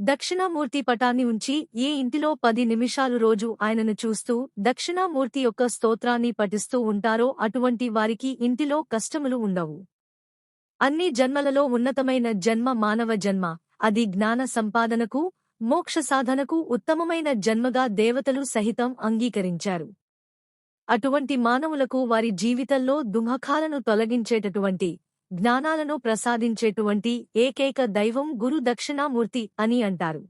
దక్షిణామూర్తి పటాన్ని ఉంచి ఏ ఇంటిలో పది నిమిషాలు రోజు ఆయనను చూస్తూ దక్షిణామూర్తి యొక్క స్తోత్రాన్ని పఠిస్తూ ఉంటారో అటువంటి వారికి ఇంటిలో కష్టములు ఉండవు. అన్ని జన్మలలో ఉన్నతమైన జన్మ మానవ జన్మ. అది జ్ఞాన సంపాదనకు మోక్ష సాధనకు ఉత్తమమైన జన్మగా దేవతలు సహితం అంగీకరించారు. అటువంటి మానవులకు వారి జీవితంలో దుమఖాలను తొలగించేటటువంటి జ్ఞానాలను ప్రసాదించేటువంటి ఏకైక దైవం గురు దక్షిణామూర్తి అని అంటారు.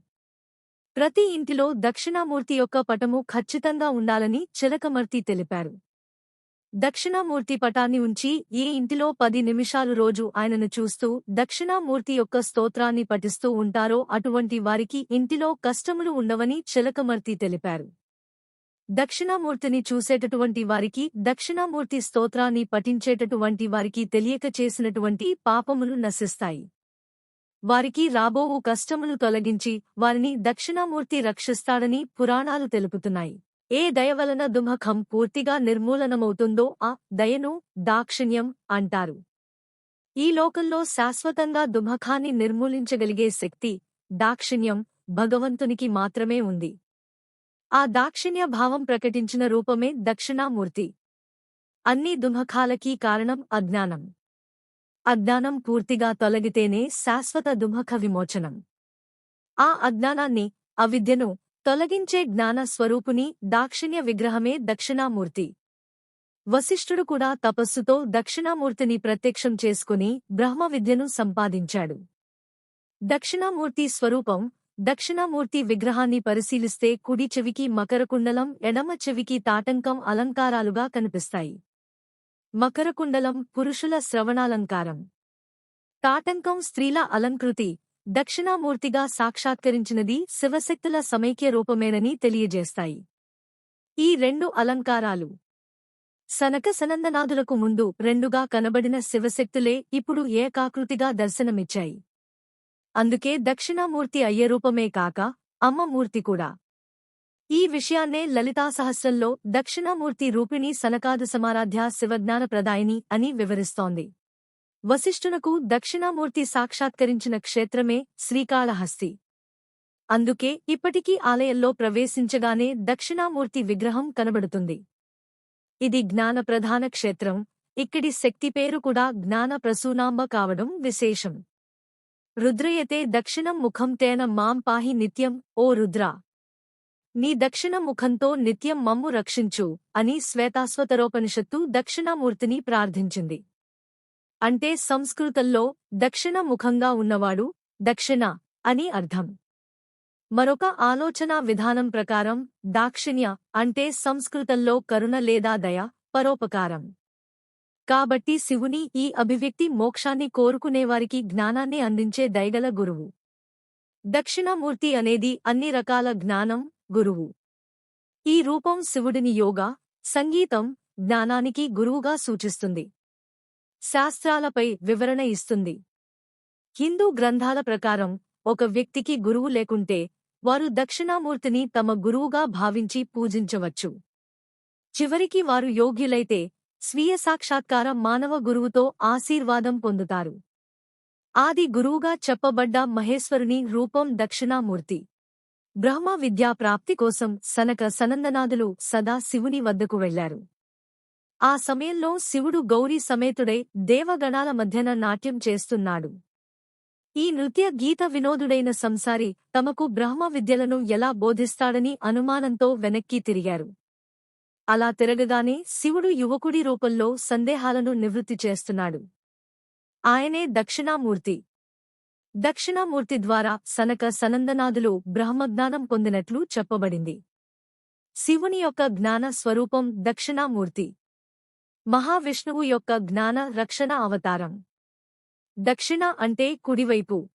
ప్రతి ఇంటిలో దక్షిణామూర్తి యొక్క పటము ఖచ్చితంగా ఉండాలని చిలకమర్తి తెలిపారు. దక్షిణామూర్తి పటాన్ని ఉంచి ఏ ఇంటిలో పది నిమిషాలు రోజు ఆయనను చూస్తూ దక్షిణామూర్తి యొక్క స్తోత్రాన్ని పఠిస్తూ ఉంటారో అటువంటి వారికి ఇంటిలో కష్టములు ఉండవని చిలకమర్తి తెలిపారు. దక్షిణామూర్తిని చూసేటటువంటి వారికి దక్షిణామూర్తి స్తోత్రాన్ని పఠించేటటువంటి వారికి తెలియక చేసినటువంటి పాపములు నశిస్తాయి. వారికి రాబోవు కష్టములు తొలగించి వారిని దక్షిణామూర్తి రక్షిస్తాడని పురాణాలు తెలుపుతున్నాయి. ఏ దయవలన దుమఖం పూర్తిగా నిర్మూలనమవుతుందో ఆ దయను దాక్షిణ్యం అంటారు. ఈ లోకంలో శాశ్వతంగా దుమఖాన్ని నిర్మూలించగలిగే శక్తి దాక్షిణ్యం భగవంతునికి మాత్రమే ఉంది. ఆ దాక్షిణ్య భావం ప్రకటించిన రూపమే దక్షిణామూర్తి. అన్ని దుమఖాలకీ కారణం అజ్ఞానం. అజ్ఞానం పూర్తిగా తొలగితేనే శాశ్వత దుమఖ విమోచనం. ఆ అజ్ఞానాన్ని అవిద్యను తొలగించే జ్ఞాన స్వరూపుని దాక్షిణ్య విగ్రహమే దక్షిణామూర్తి. వశిష్ఠుడు కూడా తపస్సుతో దక్షిణామూర్తిని ప్రత్యక్షం చేసుకుని బ్రహ్మ విద్యను సంపాదించాడు. దక్షిణామూర్తి స్వరూపం దక్షిణామూర్తి విగ్రహాన్ని పరిశీలిస్తే కుడి చెవికి మకరకుండలం ఎడమ చెవికి తాటంకం అలంకారాలుగా కనిపిస్తాయి. మకరకుండలం పురుషుల శ్రవణాలంకారం. తాటంకం స్త్రీల అలంకృతి. దక్షిణామూర్తిగా సాక్షాత్కరించినది శివశక్తుల సమైక్య రూపమేనని తెలియజేస్తాయి. ఈ రెండు అలంకారాలు. సనక సనందనాథులకు ముందు రెండుగా కనబడిన శివశక్తులే ఇప్పుడు ఏకాకృతిగా దర్శనమిచ్చాయి. అందుకే దక్షిణామూర్తి అయ్యరూపమే కాక అమ్మమూర్తి కూడా. ఈ విషయాన్నే లలితా సహస్రంలో దక్షిణామూర్తి రూపిణి సనకాదు సమారాధ్య శివజ్ఞాన ప్రదాయిని అని వివరిస్తోంది. వశిష్ఠునకు దక్షిణామూర్తి సాక్షాత్కరించిన క్షేత్రమే శ్రీకాళహస్తి. అందుకే ఇప్పటికీ ఆలయంలో ప్రవేశించగానే దక్షిణామూర్తి విగ్రహం కనబడుతుంది. ఇది జ్ఞాన ప్రధాన క్షేత్రం ఇక్కడి శక్తి పేరు కూడా జ్ఞాన ప్రసూనాంబ కావడం విశేషం. రుద్రయతే దక్షిణం ముఖం తేన మాం పాహి నిత్యం ఓ రుద్ర. నీ దక్షిణ ముఖంతో నిత్యం మమ్ము రక్షించు అని శ్వేతాశ్వతరోపనిషత్తు దక్షిణామూర్తిని ప్రార్థించింది. అంటే సంస్కృతంలో దక్షిణ ముఖంగా ఉన్నవాడు దక్షిణ అని అర్థం. మరొక ఆలోచనా విధానం ప్రకారం దాక్షిణ్య అంటే సంస్కృతంలో కరుణ లేదా దయ పరోపకారం. కాబట్టి శివుని ఈ అభివ్యక్తి మోక్షాన్ని కోరుకునేవారికి జ్ఞానాన్ని అందించే దయగల గురువు. దక్షిణామూర్తి అనేది అన్ని రకాల జ్ఞానం గురువు. ఈ రూపం శివుడిని యోగా సంగీతం జ్ఞానానికి గురువుగా సూచిస్తుంది. శాస్త్రాలపై వివరణ ఇస్తుంది. హిందూ గ్రంథాల ప్రకారం ఒక వ్యక్తికి గురువు లేకుంటే వారు దక్షిణామూర్తిని తమ గురువుగా భావించి పూజించవచ్చు. చివరికి వారు యోగ్యులైతే స్వీయ సాక్షాత్కార మానవ గురువుతో ఆశీర్వాదం పొందుతారు. ఆది గురువుగా చెప్పబడ్డ మహేశ్వరుని రూపం దక్షిణామూర్తి. బ్రహ్మ విద్యా ప్రాప్తి కోసం సనక సనందనాథులు సదా శివుని వద్దకు వెళ్ళారు ఆ సమయంలో శివుడు గౌరీ సమేతుడై దేవగణాల మధ్యన నాట్యం చేస్తున్నాడు. ఈ నృత్య గీత వినోదుడైన సంసారి తమకు బ్రహ్మ విద్యలను ఎలా బోధిస్తాడని అనుమానంతో వెనక్కి తిరిగారు. అలా తిరగగానే శివుడు యువకుడి రూపంలో సందేహాలను నివృత్తి చేస్తున్నాడు. ఆయనే దక్షిణామూర్తి. దక్షిణామూర్తి ద్వారా సనక సనందనాథులు బ్రహ్మజ్ఞానం పొందినట్లు చెప్పబడింది. శివుని యొక్క జ్ఞాన స్వరూపం దక్షిణామూర్తి. మహావిష్ణువు యొక్క జ్ఞాన రక్షణ అవతారం. దక్షిణ అంటే కుడివైపు.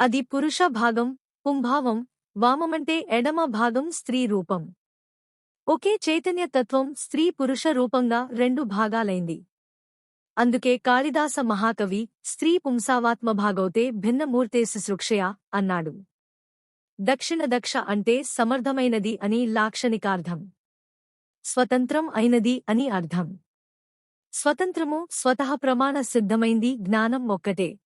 అది పురుష భాగం పుంభావం వామమంటే ఎడమ భాగం స్త్రీ రూపం. ఒకే చైతన్య తత్వం స్త్రీ పురుష రూపంగా రెండు భాగాలైంది. అందుకే కాళిదాస మహాకవి స్త్రీ పుంసావాత్మ భాగౌతే భిన్నమూర్తే శుశ్రూక్షయ అన్నాడు. దక్షిణ దక్ష అంటే సమర్థమైనది అని లాక్షణికార్థం. స్వతంత్రం అయినది అని అర్థం. స్వతంత్రము స్వతః ప్రమాణ సిద్ధమైంది జ్ఞానం ఒక్కటే.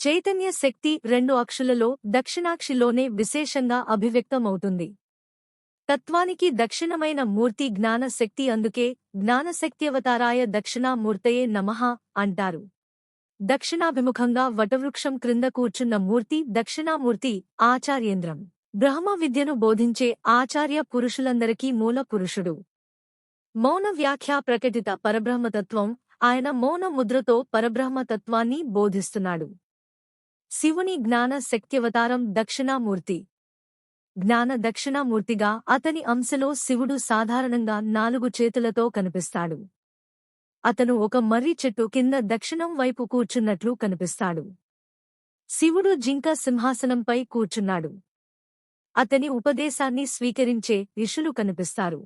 చైతన్య శక్తి రెండు అక్షులలో దక్షిణాక్షిలోనే విశేషంగా అభివ్యక్తమవుతుంది. తత్వానికి దక్షిణమైన మూర్తి జ్ఞానశక్తి అందుకే జ్ఞానశక్త్యవతారాయ దక్షిణామూర్తయే నమః అంటారు. దక్షిణాభిముఖంగా వటవృక్షం క్రింద కూర్చున్న మూర్తి దక్షిణామూర్తి ఆచార్యేంద్రం. బ్రహ్మ విద్యను బోధించే ఆచార్య పురుషులందరికీ మూల పురుషుడు. మౌన వ్యాఖ్యా ప్రకటిత పరబ్రహ్మతత్వం ఆయన మౌన ముద్రతో పరబ్రహ్మతత్వాన్ని బోధిస్తున్నాడు. శివుని జ్ఞాన శక్త్యవతారం దక్షిణామూర్తి. జ్ఞాన దక్షిణామూర్తిగా అతని అంశలో శివుడు సాధారణంగా నాలుగు చేతులతో కనిపిస్తాడు. అతను ఒక మర్రి చెట్టు కింద దక్షిణం వైపు కూర్చున్నట్లు కనిపిస్తాడు. శివుడు జింక సింహాసనంపై కూర్చున్నాడు. అతని ఉపదేశాన్ని స్వీకరించే ఋషులు కనిపిస్తారు.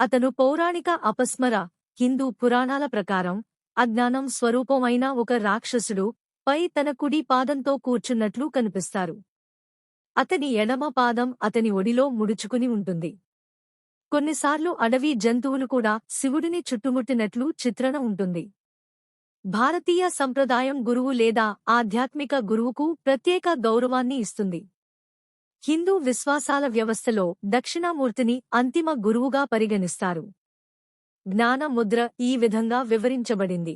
అతను పౌరాణిక అపస్మర హిందూ పురాణాల ప్రకారం అజ్ఞానం స్వరూపమైన ఒక రాక్షసుడు పై తన కుడి పాదంతో కూర్చున్నట్లు కనిపిస్తారు. అతని ఎడమ పాదం అతని ఒడిలో ముడుచుకుని ఉంటుంది. కొన్నిసార్లు అడవి జంతువులు కూడా శివుడిని చుట్టుముట్టినట్లు చిత్రణ ఉంటుంది. భారతీయ సంప్రదాయం గురువు లేదా ఆధ్యాత్మిక గురువుకు ప్రత్యేక గౌరవాన్ని ఇస్తుంది. హిందూ విశ్వాసాల వ్యవస్థలో దక్షిణామూర్తిని అంతిమ గురువుగా పరిగణిస్తారు. జ్ఞాన ముద్ర ఈ విధంగా వివరించబడింది.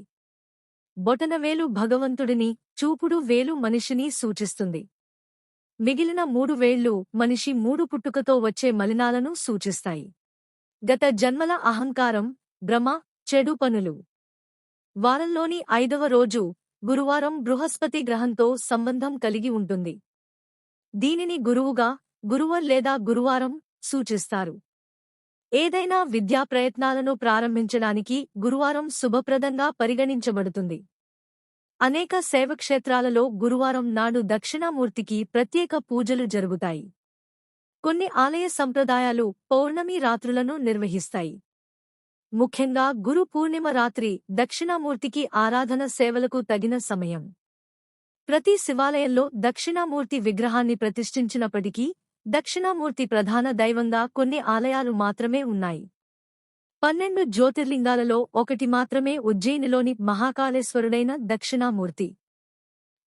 బొటనవేలు భగవంతుడిని చూపుడు వేలు మనిషిని సూచిస్తుంది. మిగిలిన మూడు వేళ్ళు మనిషి మూడు పుట్టుకతో వచ్చే మలినాలను సూచిస్తాయి. గత జన్మల అహంకారం భ్రమ చెడు పనులు. వారంలోని ఐదవ రోజు గురువారం బృహస్పతి గ్రహంతో సంబంధం కలిగి ఉంటుంది. దీనిని గురువుగా గురువర్ లేదా గురువారం సూచిస్తారు. ఏదైనా విద్యా ప్రయత్నాలను ప్రారంభించడానికి గురువారం శుభప్రదంగా పరిగణించబడుతుంది. అనేక శైవక్షేత్రాలలో గురువారం నాడు దక్షిణామూర్తికి ప్రత్యేక పూజలు జరుగుతాయి. కొన్ని ఆలయ సంప్రదాయాలు పౌర్ణమి రాత్రులను నిర్వహిస్తాయి. ముఖ్యంగా గురు పూర్ణిమ రాత్రి దక్షిణామూర్తికి ఆరాధన సేవలకు తగిన సమయం. ప్రతి శివాలయంలో దక్షిణామూర్తి విగ్రహాన్ని ప్రతిష్ఠించినప్పటికీ దక్షిణామూర్తి ప్రధాన దైవంగా కొన్ని ఆలయాలు మాత్రమే ఉన్నాయి. పన్నెండు జ్యోతిర్లింగాలలో ఒకటి మాత్రమే ఉజ్జయినిలోని మహాకాళేశ్వరుడైన దక్షిణామూర్తి.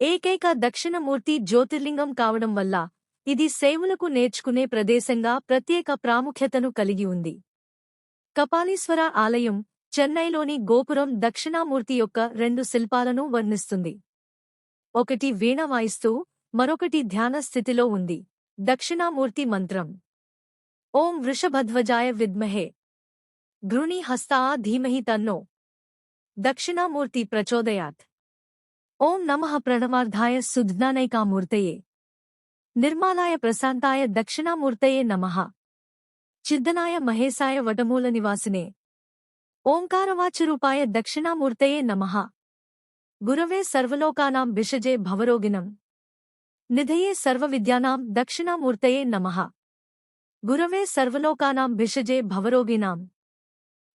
ఏకైక దక్షిణమూర్తి జ్యోతిర్లింగం కావడం వల్ల ఇది సేవులకు నేర్చుకునే ప్రదేశంగా ప్రత్యేక ప్రాముఖ్యతను కలిగి ఉంది. కపాలీశ్వర ఆలయం చెన్నైలోని గోపురం దక్షిణామూర్తి యొక్క రెండు శిల్పాలను వర్ణిస్తుంది. ఒకటి వీణ వాయిస్తూ మరొకటి ధ్యాన స్థితిలో ఉంది. దక్షిణామూర్తి మంత్రం. ఓం వృషభధ్వజాయ విద్మహే. भ्रूणी हस्ता धीमहि तन्नो। दक्षिणामूर्ति प्रचोदयात्। ओम नमः प्रणवार्धाय सुधनानैकामूर्तये निर्मालाय प्रशांताय दक्षिणामूर्तये नमः। चिद्दनाय महेशाय वटमूलनिवासिने। ओंकारवाचरूपाय दक्षिणामूर्तये नम। गुरवे सर्वोकाना विषजे भवरोगिनम निधये सर्वविद्यानां दक्षिणामूर्तये नम। गुरवे सर्वोकाना भिषजे भवरोगिनाम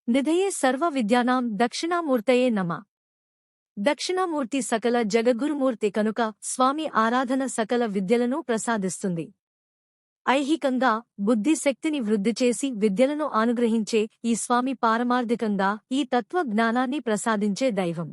నిధయే సర్వ విద్యానాం దక్షిణామూర్తయే నమ. దక్షిణామూర్తి సకల జగద్గురుమూర్తి కనుక స్వామి ఆరాధన సకల విద్యలను ప్రసాదిస్తుంది. ఐహికంగా బుద్ధిశక్తిని వృద్ధి చేసి విద్యలను అనుగ్రహించే ఈ స్వామి పారమార్థికంగా ఈ తత్వ జ్ఞానాన్ని ప్రసాదించే దైవం.